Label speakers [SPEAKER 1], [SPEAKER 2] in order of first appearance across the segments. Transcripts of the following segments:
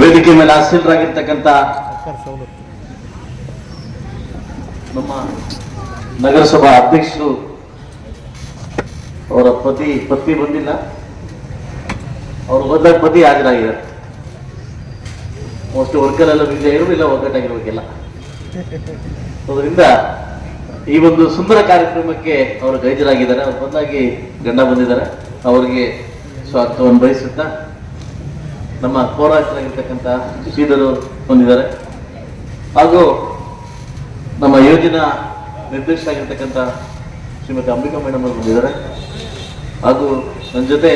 [SPEAKER 1] ವೇದಿಕೆ ಮೇಲೆ ಆಸೀನರಾಗಿರ್ತಕ್ಕಂಥ ನಮ್ಮ ನಗರಸಭಾ ಅಧ್ಯಕ್ಷರು ಅವರ ಪತಿ, ಪತ್ನಿ ಬಂದಿಲ್ಲ. ಅವ್ರು ಬಂದಾಗ ಪತಿ ಹಾಜರಾಗಿದ್ದಾರೆ. ಮೋಸ್ಟ್ ವರ್ಕರೆಲ್ಲ ಬಿಜೆ ಇರೋದಿಲ್ಲ ಒಗ್ಗಟ್ಟಾಗಿರ್ಬೇಕಿಲ್ಲ. ಅದರಿಂದ ಈ ಒಂದು ಸುಂದರ ಕಾರ್ಯಕ್ರಮಕ್ಕೆ ಅವರು ಗೈಜರಾಗಿದ್ದಾರೆ. ಅವ್ರು ಬಂದಾಗಿ ಗಂಡ ಬಂದಿದ್ದಾರೆ. ಅವರಿಗೆ ಸ್ವಾಗತವನ್ನು ಬಯಸುತ್ತಾ ನಮ್ಮ ಪೌರಾಯುಕ್ತರಾಗಿರ್ತಕ್ಕಂಥ ಶ್ರೀಧರು ಹೊಂದಿದ್ದಾರೆ ಹಾಗೂ ನಮ್ಮ ಯೋಜನಾ ನಿರ್ದೇಶಕರಾಗಿರ್ತಕ್ಕಂಥ ಶ್ರೀಮತಿ ಅಂಬಿಕಾ ಮೇಡಮ್ ಅವರು ಬಂದಿದ್ದಾರೆ. ಹಾಗೂ ನನ್ನ ಜೊತೆ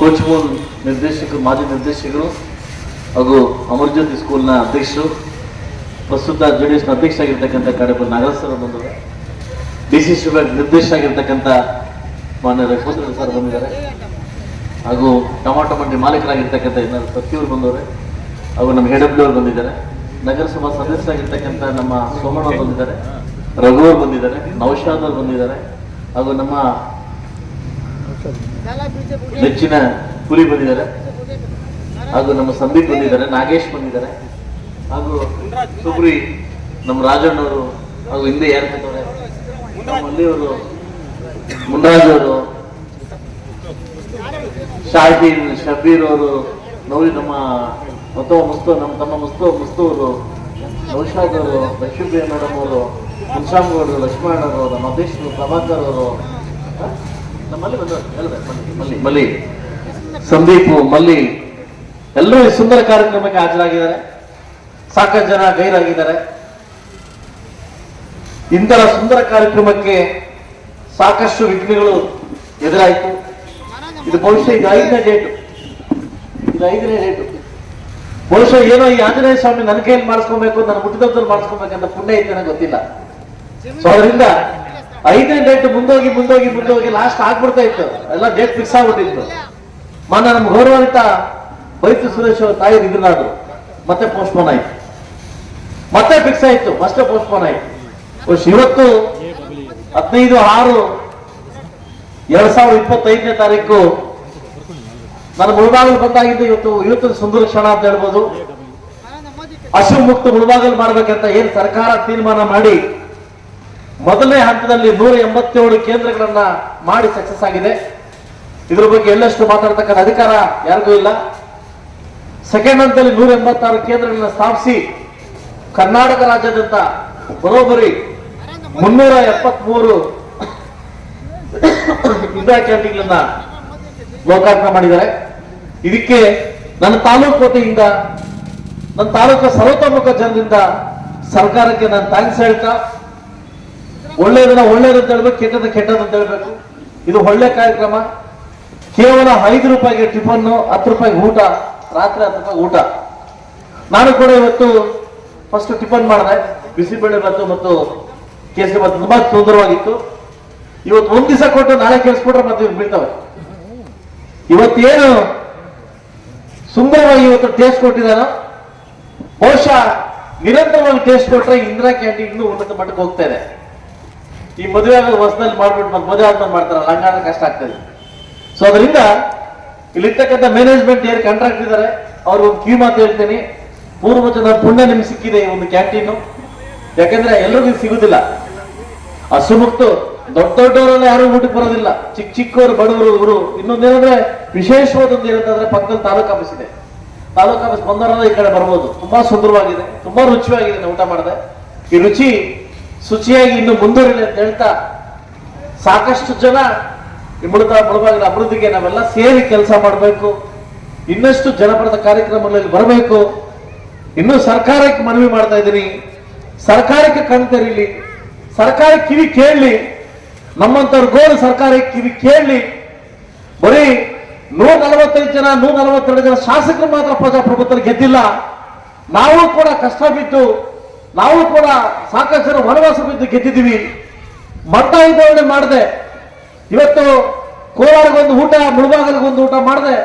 [SPEAKER 1] ಕೋಚ್ಮೂಲ್ ನಿರ್ದೇಶಕರು ಮಾಜಿ ನಿರ್ದೇಶಕರು ಹಾಗೂ ಅಮರ್ಜ್ಯೋತಿ ಸ್ಕೂಲ್ನ ಅಧ್ಯಕ್ಷರು, ಪ್ರಸ್ತುತ ಜೆ ಡಿ ಎಸ್ನ ಅಧ್ಯಕ್ಷರಾಗಿರ್ತಕ್ಕಂಥ ಕಡಪ ನಾಗರಾಜ್ ಬಂದಿದ್ದಾರೆ. ಡಿ ಸಿ ಸಿ ಬ್ಯಾಂಕ್ ನಿರ್ದೇಶಕರಾಗಿರ್ತಕ್ಕಂಥ ಮಾನ್ಯ ರಘುಪತ್ರ ಸರ್ ಬಂದಿದ್ದಾರೆ. ಹಾಗೂ ಟೊಮಾಟೊ ಮಂಡಿ ಮಾಲೀಕರಾಗಿರ್ತಕ್ಕಂಥ ಇನ್ನಾರು ಸತ್ಯವರು ಬಂದವರು, ಹಾಗೂ ನಮ್ಮ ಎ ಡಬ್ಲ್ಯೂ ಬಂದಿದ್ದಾರೆ. ನಗರಸಭಾ ಸದಸ್ಯರಾಗಿರ್ತಕ್ಕಂಥ ನಮ್ಮ ಸೋಮಣ್ಣ ಬಂದಿದ್ದಾರೆ, ರಘು ಅವ್ರು ಬಂದಿದ್ದಾರೆ, ನೌಶಾದ್ ಅವರು ಬಂದಿದ್ದಾರೆ, ಹಾಗೂ ನಮ್ಮ ನೆಚ್ಚಿನ ಪುರಿ ಬಂದಿದ್ದಾರೆ, ಹಾಗೂ ನಮ್ಮ ಸಂದೀಪ್ ಬಂದಿದ್ದಾರೆ, ನಾಗೇಶ್ ಬಂದಿದ್ದಾರೆ, ಹಾಗೂ ಸುಬ್ರಿ ನಮ್ಮ ರಾಜಣ್ಣವರು ಹಾಗೂ ಹಿಂದೆ ಯಾರು ಬಂದವ್ರೆ ಮುನ್ರಾಜ್ ಅವರು ಶಾಹಿನ್ ಶಬೀರ್ ಅವರು ನೋಡಿ ನಮ್ಮ ಮತ್ತೋ ಮುಸ್ತು ನಮ್ಮ ತಮ್ಮ ಮುಸ್ತು ಮುಸ್ತೋ ಅವರು ನೌಶಾದ್ ಅವರು ಲಕ್ಷ್ಮೀಪ್ರಿಯ ಮೇಡಮ್ ಅವರು ಮುನ್ಸಾಮ್ ಗೌಡರು ಲಕ್ಷ್ಮಣ್ ಅವರು ನಮ್ಮ ಅಧ್ಯಕ್ಷ ಪ್ರಭಾಕರ್ ಅವರು ನಮ್ಮಲ್ಲಿ ಮಲ್ಲಿ. ಮಲ್ಲಿ. ಸಂದೀಪ್, ಮಲ್ಲಿ. ಎಲ್ಲರೂ ಈ ಸುಂದರ ಕಾರ್ಯಕ್ರಮಕ್ಕೆ ಹಾಜರಾಗಿದ್ದಾರೆ. ಸಾಕಷ್ಟು ಜನ ಗೈರಾಗಿದ್ದಾರೆ. ಇಂತಹ ಸುಂದರ ಕಾರ್ಯಕ್ರಮಕ್ಕೆ ಸಾಕಷ್ಟು ವಿಘ್ನಗಳು ಎದುರಾಯಿತು. ಇದು ಬಹುಶಃ ಇದು ಐದನೇ ಡೇಟು ಇದು ಐದನೇ ಡೇಟು ಬಹುಶಃ ಏನೋ ಈ ಆಂಜನೇಯ ಸ್ವಾಮಿ ನನ್ನ ಕೈಯಲ್ಲಿ ಮಾಡಿಸ್ಕೊಬೇಕು, ನನ್ನ ಹುಟ್ಟಿದಬ್ಬದಲ್ಲಿ ಮಾಡಿಸ್ಕೊಬೇಕಂತ ಪುಣ್ಯ ಐತೆ ಗೊತ್ತಿಲ್ಲ. ಸೊ ಅದರಿಂದ ಐದನೇ ಡೇಟ್ ಮುಂದೋಗಿ ಮುಂದೋಗಿ ಮುಂದೋಗಿ ಲಾಸ್ಟ್ ಆಗ್ಬಿಡ್ತಾ ಇತ್ತು. ಎಲ್ಲ ಡೇಟ್ ಫಿಕ್ಸ್ ಆಗ್ಬಿಟ್ಟಿತ್ತು. ಮೊನ್ನೆ ನಮ್ ಗೌರವಾನ್ವಿತ ಬೈತು ಸುರೇಶ್ ಅವ್ರ ತಾಯಿ ಇದ್ರಾದ್ರು ಮತ್ತೆ ಪೋಸ್ಟ್ಪೋನ್ ಆಯ್ತು. ಮತ್ತೆ ಫಿಕ್ಸ್ ಆಯ್ತು. ಮತ್ತೆ ಪೋಸ್ಟ್ಪೋನ್ ಆಯ್ತು. ಇವತ್ತು ಹದಿನೈದು, ಆರು ಎರಡ್ ಸಾವಿರದ ಇಪ್ಪತ್ತೈದನೇ ತಾರೀಕು ನನ್ನ ಮುಳುಬಾಗಲು ಬಂದಾಗಿದ್ದು ಇವತ್ತು ಇವತ್ತಿನ ಸುಂದರ ಕ್ಷಣ ಅಂತ ಹೇಳ್ಬೋದು. ಹಸು ಮುಕ್ತ ಮುಳುಬಾಗಲು ಮಾಡ್ಬೇಕಂತ ಏನ್ ಸರ್ಕಾರ ತೀರ್ಮಾನ ಮಾಡಿ ಮೊದಲನೇ ಹಂತದಲ್ಲಿ ನೂರ ಎಂಬತ್ತೇಳು ಕೇಂದ್ರಗಳನ್ನ ಮಾಡಿ ಸಕ್ಸಸ್ ಆಗಿದೆ. ಇದ್ರ ಬಗ್ಗೆ ಎಲ್ಲಷ್ಟು ಮಾತಾಡ್ತಕ್ಕಂಥ ಅಧಿಕಾರ ಯಾರಿಗೂ ಇಲ್ಲ. ಸೆಕೆಂಡ್ ಹಂತದಲ್ಲಿ ನೂರ ಎಂಬತ್ತಾರು ಕೇಂದ್ರಗಳನ್ನ ಸ್ಥಾಪಿಸಿ ಕರ್ನಾಟಕ ರಾಜ್ಯಾದ್ಯಂತ ಬರೋಬ್ಬರಿ ಮುನ್ನೂರ ಎಪ್ಪತ್ಮೂರು ಕ್ಯಾಂಟೀನ್ಗಳನ್ನ ಲೋಕಾರ್ಪಣೆ ಮಾಡಿದ್ದಾರೆ. ಇದಕ್ಕೆ ನನ್ನ ತಾಲೂಕು ವತಿಯಿಂದ, ನನ್ನ ತಾಲೂಕಿನ ಸರ್ವತೋಮುಖ ಜನರಿಂದ ಸರ್ಕಾರಕ್ಕೆ ನಾನು ಥ್ಯಾಂಕ್ಸ್ ಹೇಳ್ತಾ, ಒಳ್ಳೇದನ್ನ ಒಳ್ಳೇದು ಅಂತ ಹೇಳ್ಬೇಕು ಕೆಟ್ಟದ ಕೆಟ್ಟದ್ದು ಅಂತ ಹೇಳ್ಬೇಕು. ಇದು ಒಳ್ಳೆ ಕಾರ್ಯಕ್ರಮ. ಕೇವಲ ಐದು ರೂಪಾಯಿಗೆ ಟಿಫನ್, ಹತ್ತು ರೂಪಾಯಿ ಊಟ, ರಾತ್ರಿ ಹತ್ತು ರೂಪಾಯಿ ಊಟ. ನಾನು ಕೂಡ ಇವತ್ತು ಫಸ್ಟ್ ಟಿಫನ್ ಮಾಡಿದೆ. ಬಿಸಿಬೇಳೆ ಬಂತು ಮತ್ತು ಕೇಸರಿ ಬಂತು ತುಂಬಾ ಸುಂದರವಾಗಿತ್ತು. ಇವತ್ತು ಒಂದ್ ದಿವಸ ಕೊಟ್ಟು ನಾಳೆ ಕೇಳಿಸ್ಬಿಟ್ರೆ ಮತ್ತೆ ಇವ್ರು ಬೀಳ್ತವೆ ಇವತ್ತೇನು ಸುಂದರವಾಗಿ ಇವತ್ತು ಟೇಸ್ಟ್ ಕೊಟ್ಟಿದಾರ ಬಹುಶಃ ನಿರಂತರವಾಗಿ ಟೇಸ್ಟ್ ಕೊಟ್ರೆ ಇಂದಿರಾ ಕ್ಯಾಂಟೀನ್ ಇನ್ನೂ ಉನ್ನತ ಮಟ್ಟಕ್ಕೆ ಹೋಗ್ತಾ ಇದೆ. ಈ ಮದುವೆ ಆಗೋದು ಹೊಸದಲ್ಲಿ ಮಾಡ್ಬಿಟ್ಟು ಮತ್ತೆ ಮದುವೆ ಆದ್ಮೇಲೆ ಮಾಡ್ತಾರಲ್ಲ ಹಂಗಾದ್ರೆ ಕಷ್ಟ ಆಗ್ತದೆ ಸೊ ಅದರಿಂದ ಇಲ್ಲಿರ್ತಕ್ಕಂಥ ಮ್ಯಾನೇಜ್ಮೆಂಟ್ ಏನ್ ಕಾಂಟ್ರಾಕ್ಟ್ ಇದ್ದಾರೆ, ಅವ್ರಿಗೆ ಒಂದು ಕಿವಿ ಮಾತು ಹೇಳ್ತೀನಿ. ಪೂರ್ವ ಜನ ಪುಣ್ಯ ನಿಮ್ಗೆ ಸಿಕ್ಕಿದೆ ಈ ಒಂದು ಕ್ಯಾಂಟೀನು ಯಾಕಂದ್ರೆ ಎಲ್ಲರಿಗೂ ಸಿಗೋದಿಲ್ಲ. ಹಸುಮುಕ್ತು ದೊಡ್ಡ ದೊಡ್ಡವರೆಲ್ಲ ಯಾರು ಊಟಕ್ಕೆ ಬರೋದಿಲ್ಲ. ಚಿಕ್ಕ ಚಿಕ್ಕವರು, ಬಡವರು, ಇವರು. ಇನ್ನೊಂದೇನಂದ್ರೆ ವಿಶೇಷವಾದೊಂದು ಏನಂತಂದ್ರೆ ಪಕ್ಕದಲ್ಲಿ ತಾಲೂಕು ಆಫೀಸ್ ಇದೆ. ತಾಲೂಕು ಆಫೀಸ್ ಬಂದವರೆಲ್ಲ ಈ ಕಡೆ ಬರ್ಬೋದು. ತುಂಬಾ ಸುಂದರವಾಗಿದೆ. ತುಂಬಾ ರುಚಿಯಾಗಿದೆ ಊಟ ಮಾಡಿದೆ ಈ ರುಚಿ ಶುಚಿಯಾಗಿ ಇನ್ನು ಮುಂದುವರಿಲಿ ಅಂತ ಹೇಳ್ತಾ ಸಾಕಷ್ಟು ಜನ ಈ ಮುಳುಗ ಮುಳುಬಾಗಿಲ ಅಭಿವೃದ್ಧಿಗೆ ನಾವೆಲ್ಲ ಸೇರಿ ಕೆಲಸ ಮಾಡಬೇಕು. ಇನ್ನಷ್ಟು ಜನಪರದ ಕಾರ್ಯಕ್ರಮಗಳಲ್ಲಿ ಬರಬೇಕು. ಇನ್ನು ಸರ್ಕಾರಕ್ಕೆ ಮನವಿ ಮಾಡ್ತಾ ಇದ್ದೀನಿ. ಸರ್ಕಾರಕ್ಕೆ ಕಣ್ ತೆರೀಲಿ. ಸರ್ಕಾರ ಕಿವಿ ಕೇಳಲಿ. ನಮ್ಮಂತವ್ರ ಗೋಳು ಸರ್ಕಾರಕ್ಕೆ ಕಿವಿ ಕೇಳಲಿ. ಬರೀ ನೂರ ನಲವತ್ತೈದು ಜನ ನೂರ ನಲವತ್ತೆರಡು ಜನ ಶಾಸಕರು ಮಾತ್ರ ಪ್ರಜಾಪ್ರಭುತ್ವ ಗೆದ್ದಿಲ್ಲ. ನಾವು ಕೂಡ ಕಷ್ಟ ಬಿದ್ದು, ನಾವು ಕೂಡ ಸಾಕಷ್ಟು ಜನ ವನವಾಸ ಬಿದ್ದು ಗೆದ್ದಿದ್ದೀವಿ. ಮತ ಇದ್ದವಣೆ ಮಾಡಿದೆ. ಇವತ್ತು ಕೋಲಾರಗೊಂದು ಊಟ ಮುಳುಬಾಗಲಿಗೊಂದು ಊಟ ಮಾಡಿದೆ.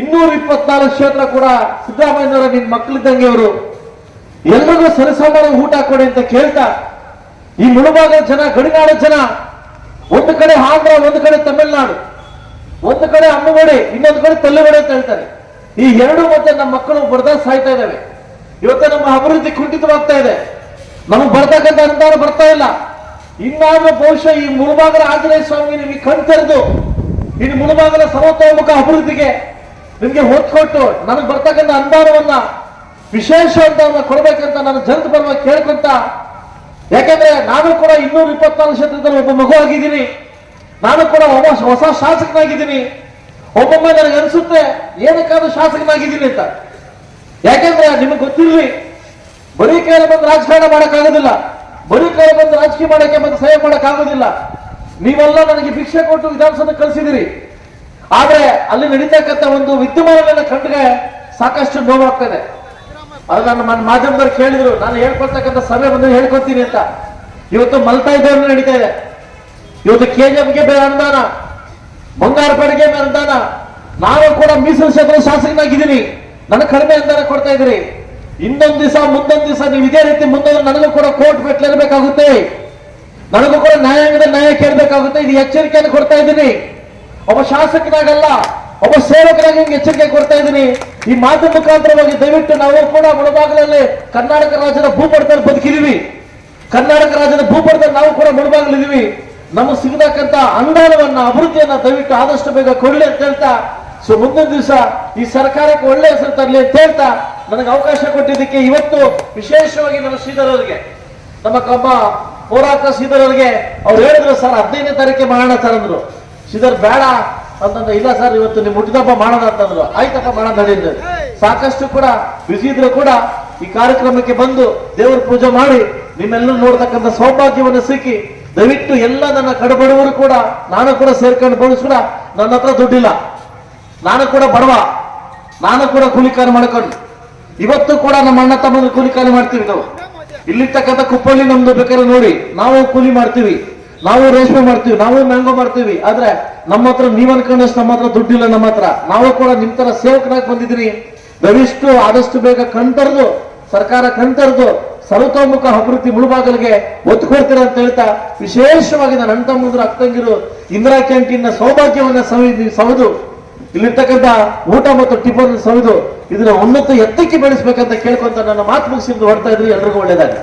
[SPEAKER 1] ಇನ್ನೂರ ಇಪ್ಪತ್ನಾಲ್ಕು ಕ್ಷೇತ್ರ ಕೂಡ ಸಿದ್ದರಾಮಯ್ಯನವರ ನಿನ್ನ ಮಕ್ಕಳಿದ್ದಂಗೆ ಅವರು ಎಲ್ರಿಗೂ ಸರಿಸಮಾನ ಊಟ ಕೊಡಿ ಅಂತ ಕೇಳ್ತಾ, ಈ ಮುಳುಬಾಗದ ಜನ ಗಡಿನಾಡ ಜನ ಒಂದು ಕಡೆ ಆಂಧ್ರ, ಒಂದು ಕಡೆ ತಮಿಳುನಾಡು. ಒಂದು ಕಡೆ ಅಮ್ಮಗಡೆ, ಇನ್ನೊಂದು ಕಡೆ ತಲ್ಲುಗಡೆ ಅಂತ ಹೇಳ್ತಾರೆ. ಈ ಎರಡು ಮತ್ತೆ ನಮ್ಮ ಮಕ್ಕಳು ಬರ್ದಾಗ ಸಾಯ್ತಾ ಇದ್ದಾವೆ ಇವತ್ತು ನಮ್ಮ ಅಭಿವೃದ್ಧಿ ಕುಂಠಿತವಾಗ್ತಾ ಇದೆ. ನಮಗೆ ಬರ್ತಕ್ಕಂಥ ಅನುದಾನ ಬರ್ತಾ ಇಲ್ಲ. ಇನ್ನಾದ್ರೂ ಬಹುಶಃ ಈ ಮುಳುಬಾಗಲ ಆಂಜನೇಯ ಸ್ವಾಮಿ ನಿಮಗೆ ಕಣ್ತರೆದು ಇನ್ನು ಮುಳುಬಾಗಲ ಸಮತೋಮುಖ ಅಭಿವೃದ್ಧಿಗೆ ನಿಮಗೆ ಹೊತ್ತು ಕೊಟ್ಟು ನನಗೆ ಬರ್ತಕ್ಕಂಥ ಅನುದಾನವನ್ನ ವಿಶೇಷ ಅಂತ ಕೊಡಬೇಕಂತ ನಾನು ಜನತ ಪರವಾಗಿ ಕೇಳ್ಕೊಂತ ಯಾಕಂದ್ರೆ ನಾನು ಕೂಡ ಇನ್ನೂರ ಇಪ್ಪತ್ನಾಲ್ಕು ಕ್ಷೇತ್ರದಲ್ಲಿ ಒಬ್ಬ ಮಗು ಆಗಿದ್ದೀನಿ. ನಾನು ಕೂಡ ಒಬ್ಬ ಹೊಸ ಶಾಸಕನಾಗಿದ್ದೀನಿ. ಒಬ್ಬೊಮ್ಮೆ ನನಗೆ ಅನಿಸುತ್ತೆ, ಏನಕ್ಕಾದ್ರೂ ಶಾಸಕನಾಗಿದ್ದೀನಿ ಅಂತ. ಯಾಕೆಂದ್ರೆ ನಿಮಗೆ ಗೊತ್ತಿರಲಿ, ಬರೀ ಕೈಯಲ್ಲಿ ಬಂದು ರಾಜಕಾರಣ ಮಾಡೋಕ್ಕಾಗೋದಿಲ್ಲ. ಬರೀ ಕೈಯಲ್ಲಿ ಬಂದು ರಾಜಕೀಯ ಮಾಡಕ್ಕೆ ಬಂದು ಸೇವೆ ಮಾಡೋಕ್ಕಾಗೋದಿಲ್ಲ. ನೀವೆಲ್ಲ ನನಗೆ ಭಿಕ್ಷೆ ಕೊಟ್ಟು ವಿಧಾನಸೌಧ ಕಳಿಸಿದಿರಿ ಆದ್ರೆ ಅಲ್ಲಿ ನಡೀತಕ್ಕಂಥ ಒಂದು ವಿದ್ಯಮಾನಗಳನ್ನ ಕಂಡ್ರೆ ಸಾಕಷ್ಟು ನೋವಾಗ್ತದೆ. ಅದು ನನ್ನ ನನ್ನ ಮಾಧ್ಯಮದವ್ರು ಕೇಳಿದ್ರು, ನಾನು ಹೇಳ್ಕೊಳ್ತಕ್ಕಂಥ ಸಭೆ ಬಂದು ಹೇಳ್ಕೊತೀನಿ ಅಂತ. ಇವತ್ತು ಮಲ್ತಾ ಇದ್ದವ್ರನ್ನ ನಡೀತಾ ಇದೆ. ಇವತ್ತು ಕೆ ಜಿ ಬೇರೆ ಅನುದಾನ ಬಂಗಾರಪೇಟೆಗೆ ಬೇರೆ ಅನುದಾನ. ನಾನು ಕೂಡ ಮೀಸಲು ಕ್ಷೇತ್ರ ಶಾಸಕನಾಗಿದ್ದೀನಿ ನನಗೆ ಕಡಿಮೆ ಅನುದಾನ ಕೊಡ್ತಾ ಇದ್ರಿ ಇನ್ನೊಂದು ದಿವಸ, ಮುಂದೊಂದು ದಿವಸ ನೀವು ಇದೇ ರೀತಿ ಮುಂದೊಂದು ನನಗೂ ಕೂಡ ಕೋರ್ಟ್ ಮೆಟ್ಲಿರಬೇಕಾಗುತ್ತೆ ನನಗೂ ಕೂಡ ನ್ಯಾಯಾಂಗದ ನ್ಯಾಯ ಕೇಳಬೇಕಾಗುತ್ತೆ ಇದು ಎಚ್ಚರಿಕೆಯನ್ನು ಕೊಡ್ತಾ ಇದ್ದೀನಿ. ಒಬ್ಬ ಶಾಸಕನಾಗಲ್ಲ. ಒಬ್ಬ ಸೇವಕರಾಗಿ ನಿಮ್ಗೆ ಎಚ್ಚರಿಕೆ ಕೊಡ್ತಾ ಇದ್ದೀನಿ. ಈ ಮಾತು ಮುಖಾಂತರವಾಗಿ ದಯವಿಟ್ಟು ನಾವು ಕೂಡ ಮುಳಬಾಗಿಲಲ್ಲಿ ಕರ್ನಾಟಕ ರಾಜ್ಯದ ಭೂಪಡದಲ್ಲಿ ಬದುಕಿದೀವಿ ಕರ್ನಾಟಕ ರಾಜ್ಯದ ಭೂಪಡದಲ್ಲಿ ನಾವು ಕೂಡ ಮುಳಬಾಗಲಿದ್ದೀವಿ. ನಮಗೆ ಸಿಗತಕ್ಕಂತ ಅನುದಾನವನ್ನ, ಅಭಿವೃದ್ಧಿಯನ್ನ ದಯವಿಟ್ಟು ಆದಷ್ಟು ಬೇಗ ಕೊಡಲಿ ಅಂತ ಹೇಳ್ತಾ, ಸೊ ಮುಂದಿನ ದಿವಸ ಈ ಸರ್ಕಾರಕ್ಕೆ ಒಳ್ಳೆ ಹೆಸರು ತರಲಿ ಅಂತ ಹೇಳ್ತಾ, ನನಗೆ ಅವಕಾಶ ಕೊಟ್ಟಿದ್ದಕ್ಕೆ ಇವತ್ತು ವಿಶೇಷವಾಗಿ ನಮ್ಮ ಶ್ರೀಧರವರಿಗೆ ನಮ್ಮ ಕಮ್ಮ ಹೋರಾಟ ಶ್ರೀಧರವರಿಗೆ ಅವ್ರು ಹೇಳಿದ್ರು, ಸರ್, ಹದಿನೈದನೇ ತಾರೀಕೆ ಮಾಡೋಣ ಸರ್ ಅಂದ್ರು. ಶ್ರೀಧರ್, ಬೇಡ ಅಂತಂದ್ರೆ, ಇಲ್ಲ ಸರ್, ಇವತ್ತು ನಿಮ್ ಹುಟ್ಟಿದಬ್ಬ ಮಾಡೋಣ ಅಂತಂದ್ರು. ಆಯ್ತಪ್ಪ, ಮಾಡೋಣ ನಡೀಲಿ ಸಾಕಷ್ಟು ಕೂಡ ಬಿಸಿ ಇದ್ರು ಕೂಡ ಈ ಕಾರ್ಯಕ್ರಮಕ್ಕೆ ಬಂದು ದೇವರ ಪೂಜೆ ಮಾಡಿ ನಿಮ್ಮೆಲ್ಲರೂ ನೋಡ್ತಕ್ಕಂಥ ಸೌಭಾಗ್ಯವನ್ನು ಸಿಕ್ಕಿ ದಯವಿಟ್ಟು ಎಲ್ಲ ನನ್ನ ಕಡಬಡವರು ಕೂಡ, ನಾನು ಕೂಡ ಸೇರ್ಕೊಂಡು ಬಹುಶಃ ಕೂಡ ನನ್ನ ಹತ್ರ ದುಡ್ಡಿಲ್ಲ. ನಾನು ಕೂಡ ಬಡವ. ನಾನು ಕೂಡ ಕೂಲಿಕಾರ ಮಾಡ್ಕೊಂಡು. ಇವತ್ತು ಕೂಡ ನಮ್ಮ ಅಣ್ಣ ತಮ್ಮನ ಕೂಲಿಕಾರ ಮಾಡ್ತೀವಿ ನಾವು. ಇಲ್ಲಿರ್ತಕ್ಕಂಥ ಕುಪ್ಪಳ್ಳಿ ನಮ್ದು ಬೇಕಾದ್ರೆ ನೋಡಿ, ನಾವು ಕೂಲಿ ಮಾಡ್ತೀವಿ. ನಾವು ರೇಷ್ಮೆ ಮಾಡ್ತೀವಿ. ನಾವು ಮ್ಯಾಂಗೋ ಮಾಡ್ತೀವಿ. ಆದ್ರೆ ನಮ್ಮ ಹತ್ರ ನೀವ್ ಅನ್ಕೊಂಡಷ್ಟು ನಮ್ಮ ಹತ್ರ ದುಡ್ಡಿಲ್ಲ, ನಮ್ಮ ಹತ್ರ. ನಾವು ಕೂಡ ನಿಮ್ ತರ ಸೇವಕರಾಗಿ ಬಂದಿದ್ರಿ ದಯವಿಷ್ಟು ಆದಷ್ಟು ಬೇಗ ಕಣ್ತರದು ಸರ್ಕಾರ ಕಣ್ತರದು ಸರ್ವತೋಮುಖ ಅಭಿವೃದ್ಧಿ ಮುಳುಬಾಗಲಿಗೆ ಒತ್ತು ಕೊಡ್ತೀರ ಅಂತ ಹೇಳ್ತಾ ವಿಶೇಷವಾಗಿ ನನ್ನ ತಮ್ಮಂದ್ರು ಅಕ್ಕಂಗಿರು ಇಂದಿರಾ ಕ್ಯಾಂಟೀನ್ ಸೌಭಾಗ್ಯವನ್ನ ಸವಿ ಸವದು, ಇಲ್ಲಿರ್ತಕ್ಕಂಥ ಊಟ ಮತ್ತು ಟಿಫನ್ ಸವಿದು ಇದನ್ನ ಉನ್ನತ ಎತ್ತಕ್ಕೆ ಬೆಳೆಸ್ಬೇಕಂತ ಕೇಳ್ಕೊಂತ ನನ್ನ ಮಾತು ಮುಗಿಸಿದ್ದು ಹೊಡ್ತಾ ಇದ್ರಿ. ಎಲ್ರಿಗೂ ಒಳ್ಳೇದಾಗಿ